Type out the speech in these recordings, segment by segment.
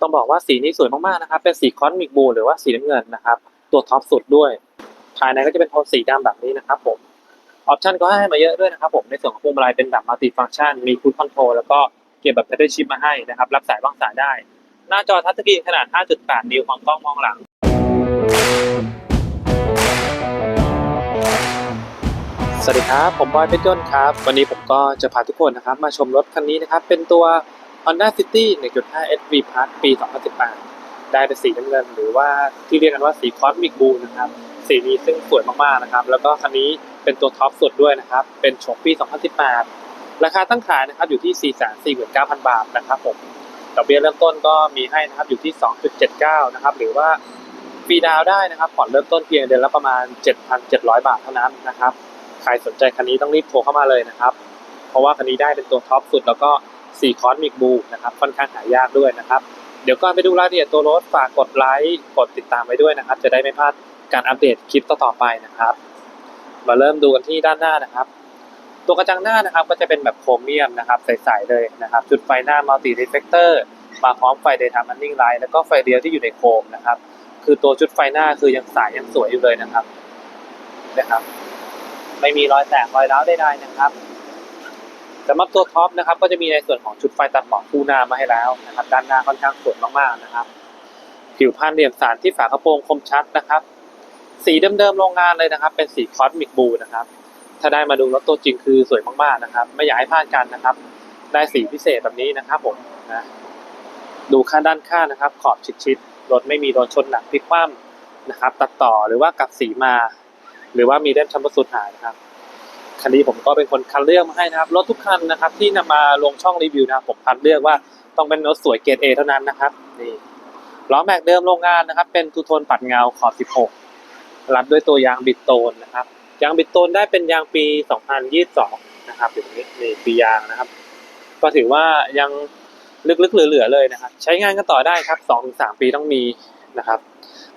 ต้องบอกว่าสีนี้สวยมากๆนะครับ เป็นสีคอนมิกบูหรือว่าสีน้ำเงินนะครับ ตัวท็อปสุดด้วย ภายในก็จะเป็นโทนสีดำแบบนี้นะครับผมออปชันก็ให้มาเยอะด้วยนะครับผมในส่วนของพวงมาลัยเป็นแบบมัลติฟัง c t ชันมีคูดคอนโทรลแล้วก็เก็บแบบแพทเทิร์นชิปมาให้นะครับ รับสายวางสายได้ หน้าจอทัชสกรีนขนาด 5.8 นิ้วของกล้องมองหลัง สวัสดีครับ ผมบอยเพชรยนต์ครับ วันนี้ผมก็จะพาทุกคนนะครับ มาชมรถคันนี้นะครับ เป็นตัว Honda City 1.5 SV Plus ปี 2018 ได้เป็นสีน้ำเงินหรือว่าที่เรียกกันว่าสี Cosmic Blue นะครับ สีนี้ซึ่งสวยมากๆนะครับ แล้วก็คันนี้เป็นตัวท็อปสุดด้วยนะครับ เป็นโฉมปี 2018 ราคาตั้งขายนะครับอยู่ที่ 449,000 บาทนะครับผมดอกเบี้ยเริ่มต้นก็มีให้นะครับอยู่ที่ 2.79 นะครับ หรือว่าฟรีดาวได้นะครับผ่อนเริ่มต้นเพียงเดือนละประมาณ 7,700 บาทเท่านั้นนะครับ ใครสนใจคันนี้ต้องรีบโทรเข้ามาเลยนะครับ เพราะว่าคันนี้ได้เป็นตัวท็อปสุดแล้วก็ 4คอนมิกบูนะครับค่อนข้างหายากด้วยนะครับ เดี๋ยวก่อนไปดูรายละเอียดตัวรถฝากกดไลค์กดติดตามไว้ด้วยนะครับ จะได้ไม่พลาดการอัปเดตคลิปต่อๆไปนะครับ มาเริ่มดูกันที่ด้านหน้านะครับ ตัวกระจังหน้านะครับก็จะเป็นแบบโครเมียมนะครับใสๆเลยนะครับ จุดไฟหน้ามัลติรีเฟกเตอร์มาพร้อมไฟเดย์ทามันนิ่งไลท์แล้วก็ไฟเดียวที่อยู่ในโคมนะครับ คือตัวชุดไฟหน้าคือยังใสยยังสวยอยู่เลยนะครับนะครับ ไม่มีรอยแตกรอยร้าวใดๆนะครับ สำหรับตัวท็อปนะครับก็จะมีในส่วนของชุดไฟตัดหมอกคู่หน้ามาให้แล้วนะครับ ด้านหน้าค่อนข้างสวยมากๆนะครับ ผิวพรรณเหลี่ยมสารที่ฝากระโปรงคมชัดนะครับ สีเดิมๆโรงงานเลยนะครับ เป็นสีคอสมิกบูนะครับ ถ้าได้มาดูรถตัวจริงคือสวยมากๆนะครับ ไม่อยากให้พลาดกันนะครับ ได้สีพิเศษแบบนี้นะครับผมนะดูข้างด้านข้างนะครับ ขอบชิดๆรถไม่มีโดนชนหนักพลิกคว่ำนะครับ ตัดต่อหรือว่ากับสีมา หรือว่ามีเล่มช้ำประสุดหายนะครับ คันนี้ผมก็เป็นคนคัดเลือกมาให้นะครับรถทุกคันนะครับที่นำมาลงช่องรีวิวนะครับผมคัดเลือกว่าต้องเป็นรถสวยเกรดเอเท่านั้นนะครับนี่ล้อแม็กเดิมโรงงานนะครับ เป็นทูโทนปัดเงาขอบ 16 รับด้วยตัวยางบิดโตนนะครับยางบิดโตนได้เป็นยางปี 2022 นะครับอยู่ตรงนี้นี่ปียางนะครับ ก็ถือว่ายังลึกๆเหลือๆเลยนะครับ ใช้งานกันต่อได้ครับ 2-3 ปีต้องมีนะครับ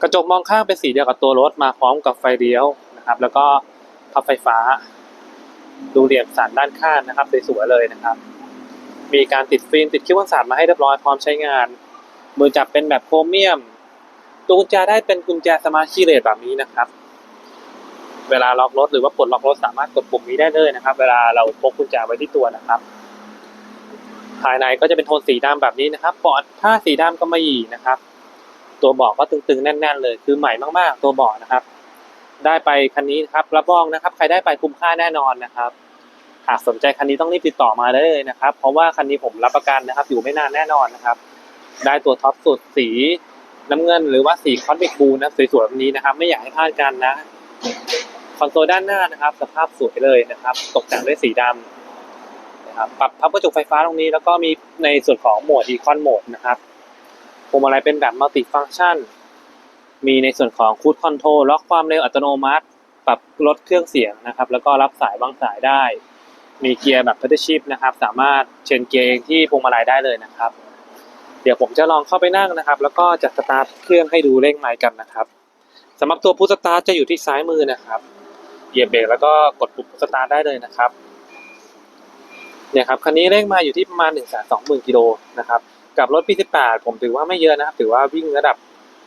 กระจกมองข้างเป็นสีเดียวกับตัวรถมาพร้อมกับไฟเลี้ยวนะครับ แล้วก็พับไฟฟ้า ดูเหลี่ยมสันด้านข้างนะครับสวยๆเลยนะครับ มีการติดฟิล์มติดคิ้วกันสาดมาให้เรียบร้อยพร้อมใช้งาน มือจับเป็นแบบโครเมียม ตัวกุญแจได้เป็นกุญแจสมาร์ทคีย์เลสแบบนี้นะครับ เวลาล็อกรถหรือว่าปลดล็อกรถสามารถกดปุ่มนี้ได้เลยนะครับ เวลาเราพกกุญแจไว้ที่ตัวนะครับ ภายในก็จะเป็นโทนสีดำแบบนี้นะครับเบาะผ้าสีดำก็ไม่หยีนะครับ ตัวเบาะก็ตึงๆแน่น ๆ เลย คือใหม่มากๆ ตัวเบาะนะครับ ได้ไปคันนี้ครับรับรองนะครับ ใครได้ไปคุ้มค่าแน่นอนนะครับ หากสนใจคันนี้ต้องรีบติดต่อมาได้เลยนะครับ เพราะว่าคันนี้ผมรับประกันนะครับ อยู่ไม่นานแน่นอนนะครับ ได้ตัวท็อปสุดสีน้ำเงินหรือว่าสีคอนเบกบูนะสวยๆแบบนี้นะครับ ไม่อยากให้พลาดกันนะคอนโซลด้านหน้านะครับ สภาพสวยเลยนะครับ ตกแต่งด้วยสีดำนะครับปรับพับกระจกไฟฟ้าตรงนี้ แล้วก็มีในส่วนของโหมดอีคอนโหมดนะครับพวงมาลัยเป็นแบบมัลติฟัง c t ชัน มีในส่วนของคูดคอนโทรลล็อกความเร็วอัตโนมัติ ปรับลดเครื่องเสียงนะครับ แล้วก็รับสายวางสายได้ มีเกียร์แบบพัตชิพนะครับ สามารถเชนเกียร์เองที่พวงมาลัยได้เลยนะครับ เดี๋ยวผมจะลองเข้าไปนั่งนะครับ แล้วก็จะสตาร์ทเครื่องให้ดูเร่งไมล์กันนะครับสำหรับตัวพุทสตาร์ทจะอยู่ที่ซ้ายมือนะครับ เหยียบเบรกแล้วก็กดปุ่มสตาร์ทได้เลยนะครับเนี่ยครับคันนี้เร่งมาอยู่ที่ประมาณ1นึ่งแสนสองหมื่นกิโลนะครับกับรถปี18ผมถือว่าไม่เยอะนะครับ ถือว่าวิ่งระดับ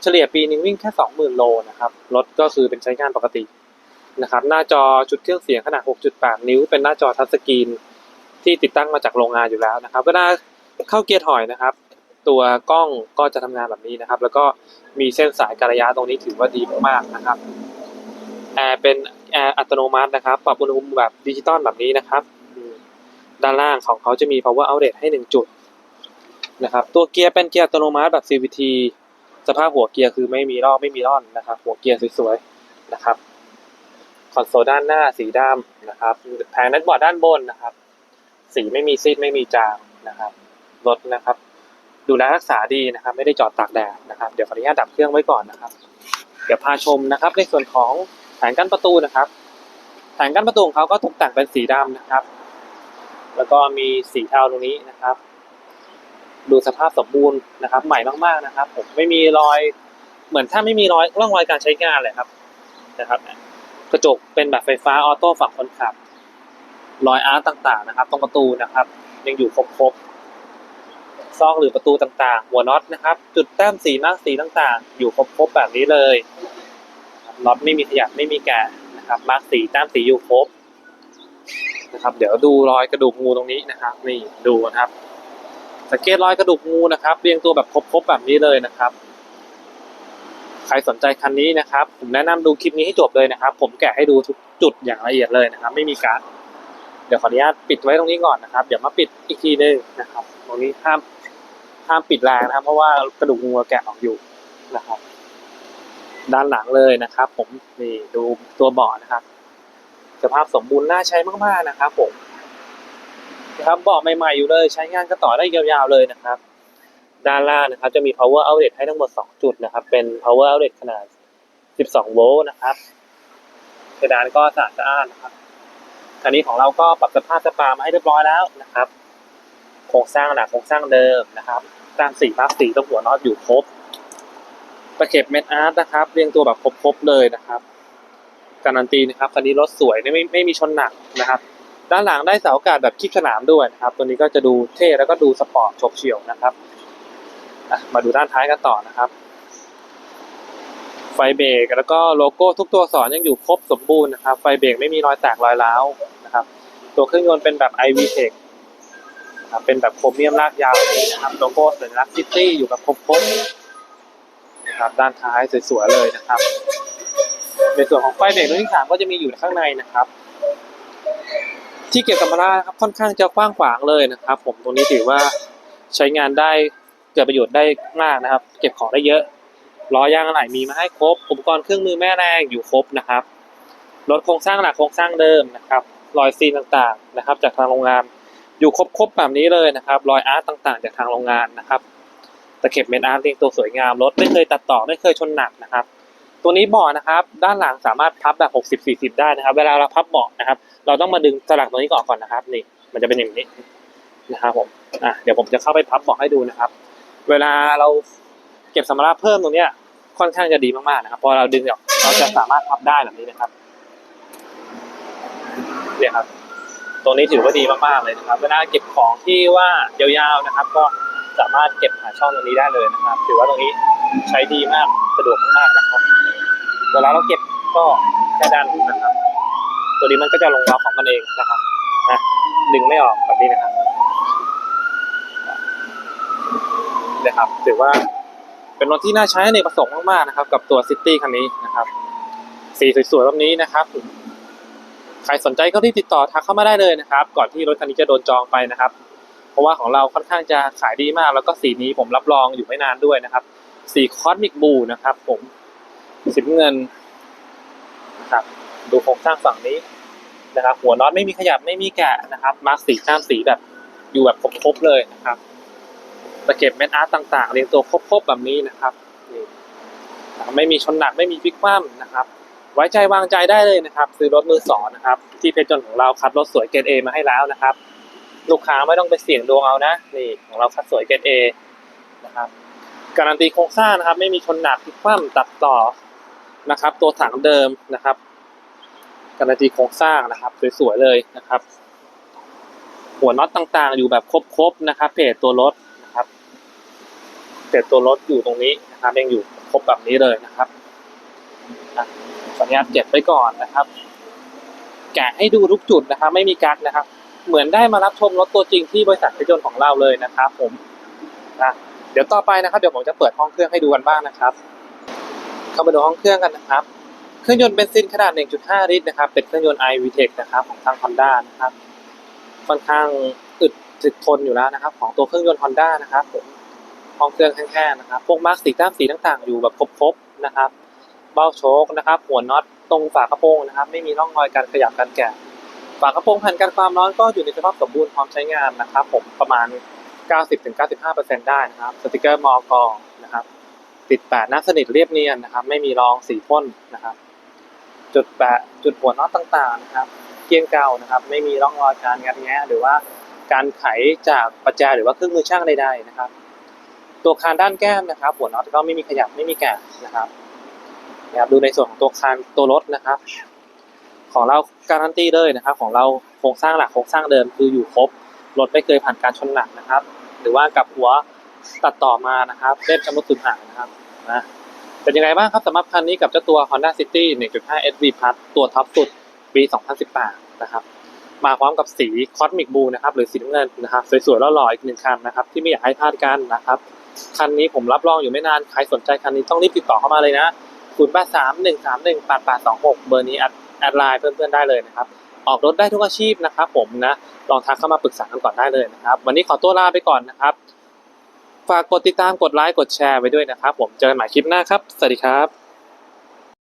เฉลี่ยปีหนึงวิ่งแค่20,000โลนะครับรถก็คือเป็นใช้งานปกตินะครับหน้าจอชุดเครื่องเสียงขนาด 6.8 นิ้ว เป็นหน้าจอทัชสกรีนที่ติดตั้งมาจากโรงงานอยู่แล้วนะครับเวลาเข้าเกียร์ถอยนะครับ ตัวกล้องก็จะทำงานแบบนี้นะครับ แล้วก็มีเส้นสายการระยะตรงนี้ถือว่าดีมากๆนะครับแอร์เป็นแอร์อัตโนมัตินะครับปรับอุณหภูมิแบบดิจิตอลแบบนี้นะครับ ด้านล่างของเขาจะมี power outlet ให้ 1 จุดนะครับตัวเกียร์เป็นเกียร์อัตโนมัติแบบ CVT สภาพหัวเกียร์คือไม่มีร่อบไม่มีร่อนนะครับ หัวเกียร์สวยๆนะครับคอนโซลด้านหน้าสีดำนะครับแผงนัดบอร์ดด้านบนนะครับ สีไม่มีซีดไม่มีจางนะครับรถนะครับ ดูแลรักษาดีนะครับ ไม่ได้จอดตากแดดนะครับ เดี๋ยวขออนุญาตดับเครื่องไว้ก่อนนะครับ เดี๋ยวพาชมนะครับ ในส่วนของแผงกั้นประตูนะครับแผงกั้นประตูของเขาก็ตกแต่งเป็นสีดำนะครับ แล้วก็มีสีเทาตรงนี้นะครับ ดูสภาพสมบูรณ์นะครับ ใหม่มากๆนะครับ ผมไม่มีรอยเหมือนถ้าไม่มีรอยร่องรอยการใช้งานเลยครับนะครับ กระจกเป็นแบบไฟฟ้าออโต้ฝั่งคนขับ รอยอาร์ตต่างๆ นะครับ ตรงประตูนะครับ ยังอยู่ครบๆซอกหรือประตูต่างๆ หัวน็อตนะครับ จุดแต้มสีมาร์กสีต่างๆ อยู่ครบๆแบบนี้เลยน็อตไม่มีขยับไม่มีแกะนะครับมาร์กสีแต้มสีอยู่ครบนะครับ เดี๋ยวดูรอยกระดูกงูตรงนี้นะครับ นี่ดูนะครับ สังเกตรอยกระดูกงูนะครับเรียงตัวแบบครบๆแบบนี้เลยนะครับ ใครสนใจคันนี้นะครับ ผมแนะนำดูคลิปนี้ให้จบเลยนะครับ ผมแกะให้ดูทุกจุดอย่างละเอียดเลยนะครับ ไม่มีการเดี๋ยวขออนุญาตปิดไว้ตรงนี้ก่อนนะครับ เดี๋ยวมาปิดอีกทีนึงนะครับ ตรงนี้ห้ามห้ามปิดแรงนะครับ เพราะว่ากระดูกงูแกะออกอยู่นะครับ ด้านหลังเลยนะครับ ผมนี่ดูตัวเบาะนะครับ สภาพสมบูรณ์น่าใช้มากๆนะครับ ผม นะครับเบาะใหม่ๆอยู่เลย ใช้งานก็ต่อได้ยาวๆเลยนะครับ ด้านล่างนะครับจะมี power outlet ให้ทั้งหมด 2 จุดนะครับ เป็น power outlet ขนาด 12 โวลต์นะครับเพดานก็สะอาดสะอ้านนะครับคันนี้ของเราก็ปรับสภาพสปามาให้เรียบร้อยแล้วนะครับ โครงสร้างหลักโครงสร้างเดิมนะครับตามสีมาร์กสีตรงหัวน็อตอยู่ครบตะเข็บเม็ดอาร์ตนะครับ เรียงตัวแบบครบๆเลยนะครับ การันตีนะครับคันนี้รถสวยไม่ไม่มีชนหนักนะครับ ด้านหลังได้เสาอากาศแบบคิดสนามด้วยนะครับ ตัวนี้ก็จะดูเท่แล้วก็ดูสปอร์ตฉบเฉี่ยวนะครับมาดูด้านท้ายกันต่อนะครับ ไฟเบรกแล้วก็โลโก้ทุกตัวอักษรยังอยู่ครบสมบูรณ์นะครับ ไฟเบรกไม่มีรอยแตกรอยร้าวนะครับ ตัวเครื่องยนต์เป็นแบบ i v t e c h นะคเป็นแบบโครเมียมลากยาวแบบนี้นะครับโลโก้สัญลักษณ์ซิตี้อยู่แบบครบๆนะครับด้านท้ายสวยๆเลยนะครับ ในส่วนของไฟเบรกรุ่นที่สามก็จะมีอยู่ข้างในนะครับ ที่เก็บสัมภาระนะครับค่อนข้างจะกว้างขวางเลยนะครับ ผมตรงนี้ถือว่าใช้งานได้เกิดประโยชน์ได้มากนะครับ เก็บของได้เยอะล้อยางอะไหล่มีมาให้ครบอุปกรณ์เครื่องมือแม่แรงอยู่ครบนะครับรถโครงสร้างหลักโครงสร้างเดิมนะครับรอยซีนต่างๆนะครับ จากทางโรงงานอยู่ครบๆแบบนี้เลยนะครับรอยอาร์ตต่างๆ จากทางโรงงานนะครับตะเข็บเม็ดอาร์ตเรียงตัวสวยงามรถไม่เคยตัดต่อไม่เคยชนหนักนะครับ ตัวนี้เบาะนะครับ ด้านหลังสามารถพับแบบ 60 40 ได้นะครับ เวลาเราพับเบาะนะครับ เราต้องมาดึงสลักตัวนี้ก่อนก่อนนะครับ นี่ มันจะเป็นอย่างนี้นะครับผมอะเดี๋ยวผมจะเข้าไปพับเบาะให้ดูนะครับ เวลาเราเก็บสัมภาระเพิ่มตรงเนี้ยค่อนข้างจะดีมากๆนะครับ พอเราดึงออกเราจะสามารถพับได้แบบนี้นะครับเนี่ยครับตรงนี้ถือว่าดีมากๆเลยนะครับ เวลาเก็บของที่ว่ายาวๆนะครับ ก็สามารถเก็บหาช่องตรงนี้ได้เลยนะครับ ถือว่าตรงนี้ใช้ดีมากสะดวกมากๆนะครับ เวลาเราเก็บก็แค่ดันนะครับ ตัวนี้มันก็จะลงล็อกของมันเองนะครับนะดึงไม่ออกแบบนี้นะครับนะครับถือว่าเป็นรถที่น่าใช้ในประสงค์มากๆนะครับ กับตัวซิตี้คันนี้นะครับ สีสวยๆแบบนี้นะครับใครสนใจก็รีบติดต่อทักเข้ามาได้เลยนะครับ ก่อนที่รถคันนี้จะโดนจองไปนะครับ เพราะว่าของเราค่อนข้างจะขายดีมาก แล้วก็สีนี้ผมรับรองอยู่ไม่นานด้วยนะครับ สีคอสมิกบูนะครับ ผม สีน้ำเงินนะครับดูโครงสร้างฝั่งนี้นะครับ หัวน็อตไม่มีขยับไม่มีแกะนะครับ มาร์กสีข้ามสีแบบอยู่แบบครบๆเลยนะครับตะเก็บเม็ดอาร์ตต่างๆเรียงตัวครบๆแบบนี้นะครับนี่ไม่มีชนหนักไม่มีพลิกคว่ำนะครับ ไว้ใจวางใจได้เลยนะครับ ซื้อรถมือสองนะครับ ที่เพชรจนของเราคัดรถสวยเกรดเอมาให้แล้วนะครับ ลูกค้าไม่ต้องไปเสี่ยงดวงเอานะนี่ของเราคัดสวยเกรดเอนะครับการันตีโครงสร้างนะครับ ไม่มีชนหนักพลิกคว่ำตัดต่อ นะครับ ตัวถังเดิมนะครับการันตีโครงสร้างนะครับสวยๆเลยนะครับ หัวน็อตต่างๆ อยู่แบบครบๆนะครับ เพจตัวรถนะครับเพจตัวรถอยู่ตรงนี้นะครับยังอยู่ครบแบบนี้เลยนะครับอะขออนุญาตเก็บไว้ก่อนนะครับ แกะให้ดูทุกจุดนะครับ ไม่มีกักนะครับ เหมือนได้มารับชมรถตัวจริงที่บริษัทเพชรยนต์ของเราเลยนะครับ ผมนะเดี๋ยวต่อไปนะครับ เดี๋ยวผมจะเปิดห้องเครื่องให้ดูกันบ้างนะครับ เข้ามาดูห้องเครื่องกันนะครับ เครื่องยนต์เบนซินขนาด 1.5 ลิตรนะครับ เป็นเครื่องยนต์ iVTEC นะครับของทาง Honda นะครับ ค่อนข้างอึดถึกทนอยู่แล้วนะครับ ของตัวเครื่องยนต์ Honda นะครับผมห้องเครื่องแห้งๆนะครับ พวกมาร์กสีแต้มสีต่างๆ อยู่แบบครบๆนะครับ เบ้าโชคนะครับ หัวน็อตตรงฝากระโปรงนะครับ ไม่มีร่องรอยการขยับการแกะฝากระโปรงแผ่นกันความร้อนก็อยู่ในสภาพสมบูรณ์พร้อมใช้งานนะครับ ผมประมาณ 90-95%ได้นะครับ สติกเกอร์มอกอนะครับ ติดแปะหน้าสนิทเรียบเนียนนะครับ ไม่มีรองสีพ่นนะครับ จุดแปะจุดหัวน็อตต่างๆนะครับเกลียงเก่านะครับ ไม่มีร่องรอยการงัดแงะหรือว่าการไขจากประแจหรือว่าเครื่องมือช่างใดๆนะครับ ตัวคานด้านแก้มนะครับ หัวน็อตก็ไม่มีขยับไม่มีแกะนะครับนะครับดูในส่วนของตัวคานตัวรถนะครับ ของเราการันตีเลยนะครับ ของเราโครงสร้างหลักโครงสร้างเดิมคืออยู่ครบรถไม่เคยผ่านการชนหนักนะครับ หรือว่ากับหัว ตัดต่อมานะครับเล่มชำรุดสูญหายนะครับนะเป็นยังไงบ้างครับสำหรับคันนี้กับเจ้าตัว Honda City 1.5 SV Plus ตัวท็อปสุดปี 2018 นะครับ มาพร้อมกับสี Cosmic Blue นะครับ หรือสีน้ำเงินนะครับ สวยๆแล้วหล่อๆอีกหนึ่งคันนะครับ ที่ไม่อยากให้พลาดกันนะครับ คันนี้ผมรับรองอยู่ไม่นาน ใครสนใจคันนี้ต้องรีบติดต่อเข้ามาเลยนะ0 8 3 1 3 1 8 8 2 6 เบอร์นี้แอดแอดไลน์เพื่อนๆได้เลยนะครับ ออกรถได้ทุกอาชีพนะครับผมนะ ลองทักเข้ามาปรึกษากันก่อนได้เลยนะครับ วันนี้ขอตัวลาไปก่อนนะครับ ฝากกดติดตามกดไลค์กดแชร์ไว้ด้วยนะครับ ผมเจอกันใหม่คลิปหน้าครับ สวัสดีครับ